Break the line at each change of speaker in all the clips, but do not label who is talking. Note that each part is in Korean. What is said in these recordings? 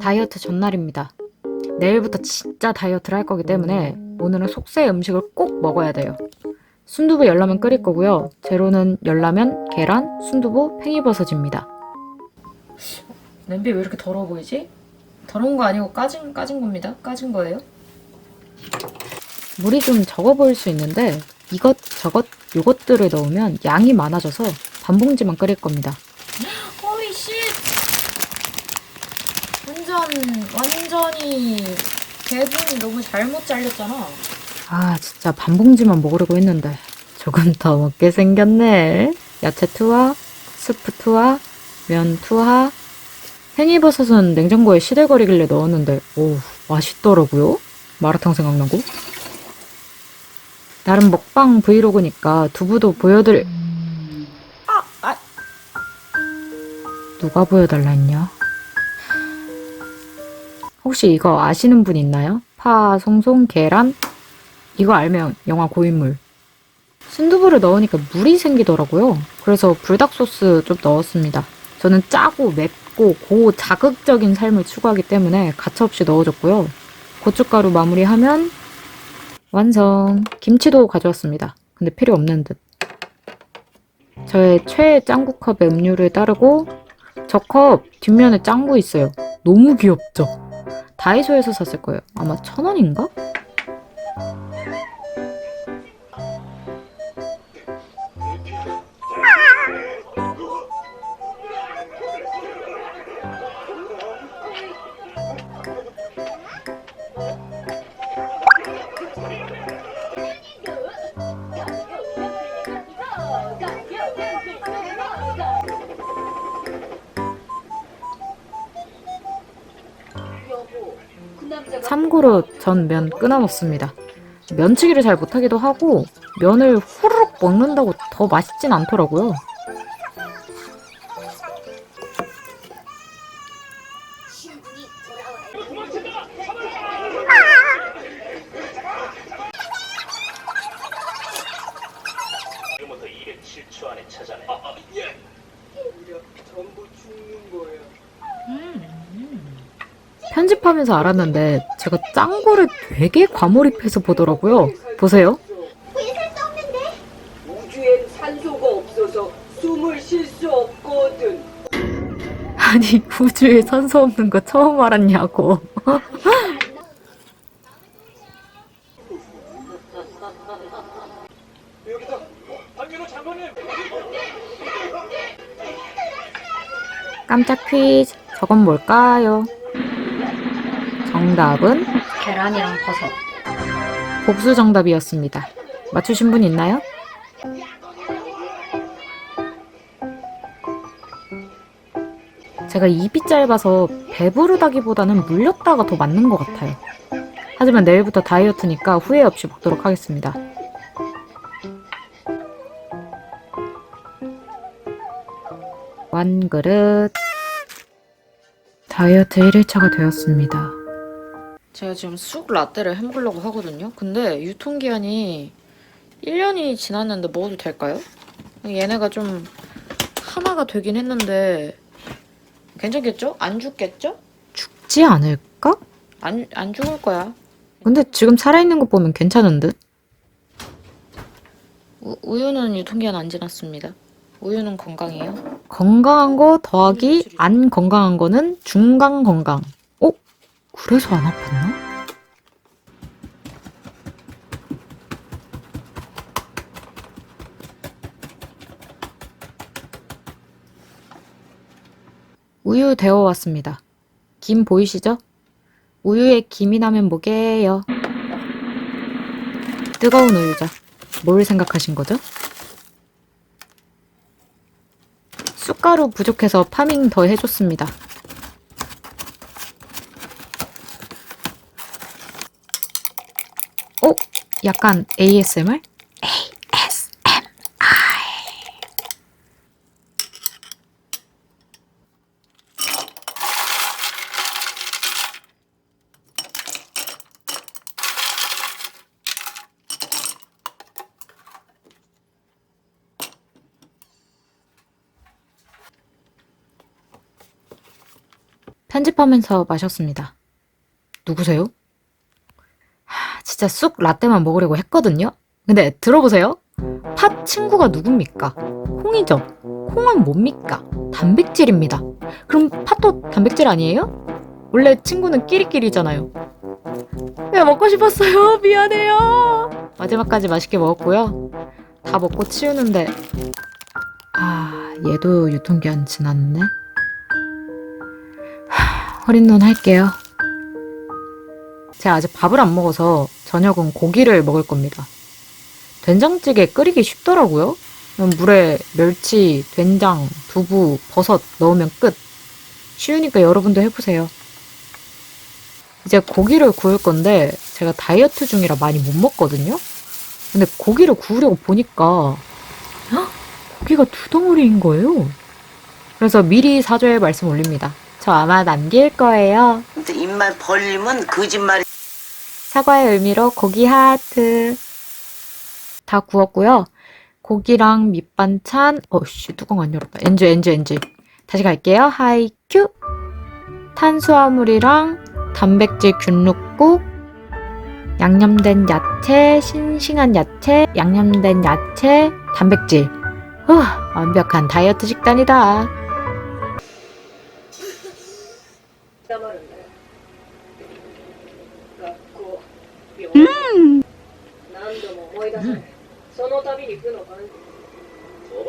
다이어트 전날입니다. 내일부터 진짜 다이어트를 할 거기 때문에 오늘은 속세 음식을 꼭 먹어야 돼요. 순두부 열라면 끓일 거고요. 재료는 열라면, 계란, 순두부, 팽이버섯입니다. 냄비 왜 이렇게 더러워 보이지? 더러운 거 아니고 까진, 까진 겁니다. 까진 거예요. 물이 좀 적어 보일 수 있는데 이것 저것 요것들을 넣으면 양이 많아져서 반 봉지만 끓일 겁니다. 호리 씨. 완전 완전히 개분이 너무 잘못 잘렸잖아. 아 진짜 반 봉지만 먹으려고 했는데 조금 더 먹게 생겼네. 야채 투하, 스프 투하, 면 투하. 팽이버섯은 냉장고에 시들거리길래 넣었는데 오 맛있더라고요. 마라탕 생각나고. 나름 먹방 브이로그니까 두부도 보여드릴. 아, 아. 누가 보여달라 했냐? 혹시 이거 아시는 분 있나요? 파, 송송, 계란? 이거 알면 영화 고인물. 순두부를 넣으니까 물이 생기더라고요. 그래서 불닭 소스 좀 넣었습니다. 저는 짜고 맵고 고 자극적인 삶을 추구하기 때문에 가차없이 넣어줬고요. 고춧가루 마무리하면 완성. 김치도 가져왔습니다. 근데 필요 없는 듯. 저의 최애 짱구컵에 음료를 따르고 저 컵 뒷면에 짱구 있어요. 너무 귀엽죠? 다이소에서 샀을 거예요. 아마 천 원인가? 참고로 전 면 끊어 먹습니다. 면치기를 잘 못하기도 하고 면을 후루룩 먹는다고 더 맛있진 않더라고요. 편집하면서 알았는데 제가 짱구를 되게 과몰입해서 보더라고요. 보세요.
우주엔 산소가 없어서 숨을 쉴 수 없거든.
아니 우주에 산소 없는 거 처음 알았냐고.
여기다 장관님.
깜짝 퀴즈. 저건 뭘까요? 정답은 계란이랑 버섯. 복수 정답이었습니다. 맞추신 분 있나요? 제가 입이 짧아서 배부르다기보다는 물렸다가 더 맞는 것 같아요. 하지만 내일부터 다이어트니까 후회 없이 먹도록 하겠습니다. 완 그릇. 다이어트 1일차가 되었습니다. 제가 지금 쑥 라떼를 해먹으려고 하거든요. 근데 유통기한이 1년이 지났는데 먹어도 될까요? 얘네가 좀 하나가 되긴 했는데 괜찮겠죠? 안 죽겠죠? 죽지 않을까? 안, 안 죽을 거야. 근데 지금 살아있는 거 보면 괜찮은 듯? 우, 우유는 유통기한 안 지났습니다. 우유는 건강해요. 건강한 거 더하기 안 건강한 거는 중간 건강. 어? 그래서 안 아팠나? 우유 데워 왔습니다. 김 보이시죠? 우유에 김이 나면 뭐게요? 뜨거운 우유죠. 뭘 생각하신 거죠? 쑥가루 부족해서 파밍 더 해줬습니다. 약간 ASMR? ASMR. 편집하면서 마셨습니다. 누구세요? 하, 진짜 쑥 라떼만 먹으려고 했거든요? 근데 들어보세요. 팥 친구가 누굽니까? 콩이죠. 콩은 뭡니까? 단백질입니다. 그럼 팥도 단백질 아니에요? 원래 친구는 끼리끼리잖아요. 네, 먹고 싶었어요. 미안해요. 마지막까지 맛있게 먹었고요. 다 먹고 치우는데 아 얘도 유통기한 지났네. 하, 어린 눈 할게요. 제가 아직 밥을 안 먹어서 저녁은 고기를 먹을 겁니다. 된장찌개 끓이기 쉽더라고요. 물에 멸치, 된장, 두부, 버섯 넣으면 끝. 쉬우니까 여러분도 해보세요. 이제 고기를 구울 건데 제가 다이어트 중이라 많이 못 먹거든요. 근데 고기를 구우려고 보니까 헉, 고기가 두 덩어리인 거예요. 그래서 미리 할 말씀 올립니다. 저 아마 남길 거예요.
근데 입만 벌리면 거짓말이
사과의 의미로 고기 하트. 다 구웠고요. 고기랑 밑반찬, 어씨, 뚜껑 안 열었다. 엔즈, 엔즈, 엔즈. 다시 갈게요. 하이큐. 탄수화물이랑 단백질 균육국, 양념된 야채, 싱싱한 야채, 양념된 야채, 단백질. 후, 완벽한 다이어트 식단이다.
学校病院、何度も思い出され、その度に負の感
帳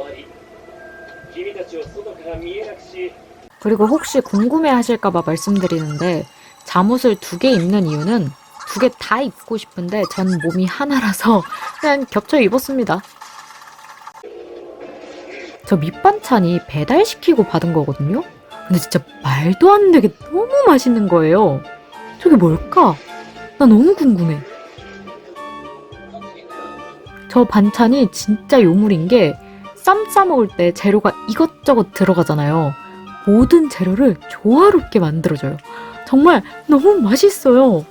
君たちを外から見えなくし
그리고 혹시 궁금해 하실까봐 말씀드리는데, 잠옷을 두 개 입는 이유는 두 개 다 입고 싶은데 전 몸이 하나라서 그냥 겹쳐 입었습니다. 저 밑반찬이 배달시키고 받은 거거든요? 근데 진짜 말도 안 되게 너무 맛있는 거예요. 저게 뭘까? 나 너무 궁금해. 저 반찬이 진짜 요물인 게 쌈 싸먹을 때 재료가 이것저것 들어가잖아요. 모든 재료를 조화롭게 만들어줘요. 정말 너무 맛있어요.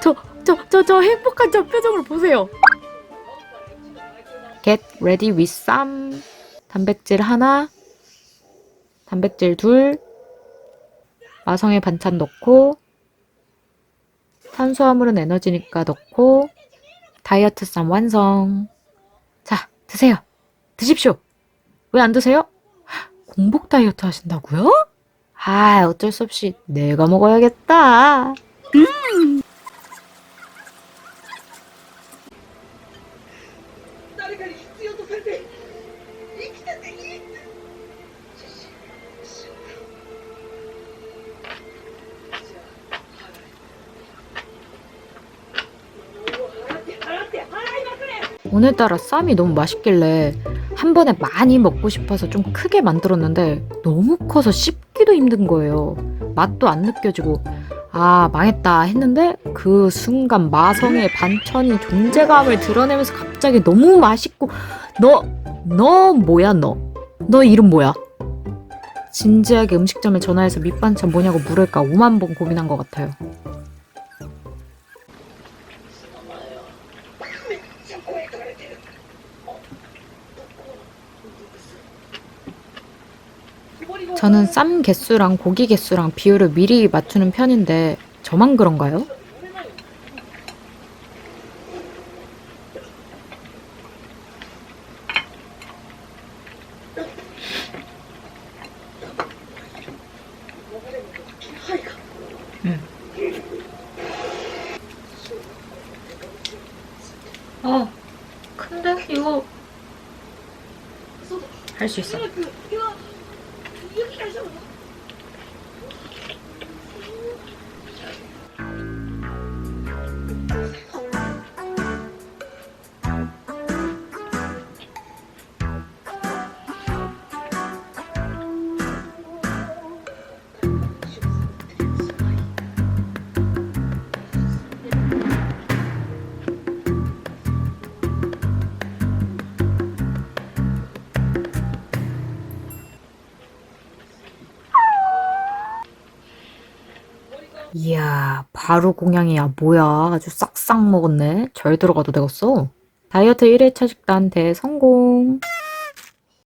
저, 저, 저, 저 행복한 저 표정을 보세요. Get ready with 쌈. 단백질 하나, 단백질 둘, 마성의 반찬 넣고, 탄수화물은 에너지니까 넣고, 다이어트 쌈 완성. 자, 드세요. 드십시오. 왜 안 드세요? 공복 다이어트 하신다고요? 아, 어쩔 수 없이 내가 먹어야겠다.
誰
오늘따라 쌈이 너무 맛있길래 한 번에 많이 먹고 싶어서 좀 크게 만들었는데 너무 커서 씹기도 힘든 거예요. 맛도 안 느껴지고 아 망했다 했는데 그 순간 마성의 반천이 존재감을 드러내면서 갑자기 너무 맛있고 너 너 뭐야 너? 너 이름 뭐야? 진지하게 음식점에 전화해서 밑반찬 뭐냐고 물을까 5만 번 고민한 것 같아요. 저는 쌈 개수랑 고기 개수랑 비율을 미리 맞추는 편인데 저만 그런가요? 아, 근데 이거 할 수 있어. 이야, 바로 공양이야. 뭐야. 아주 싹싹 먹었네. 절 들어가도 되겠어. 다이어트 1회차 식단 대성공.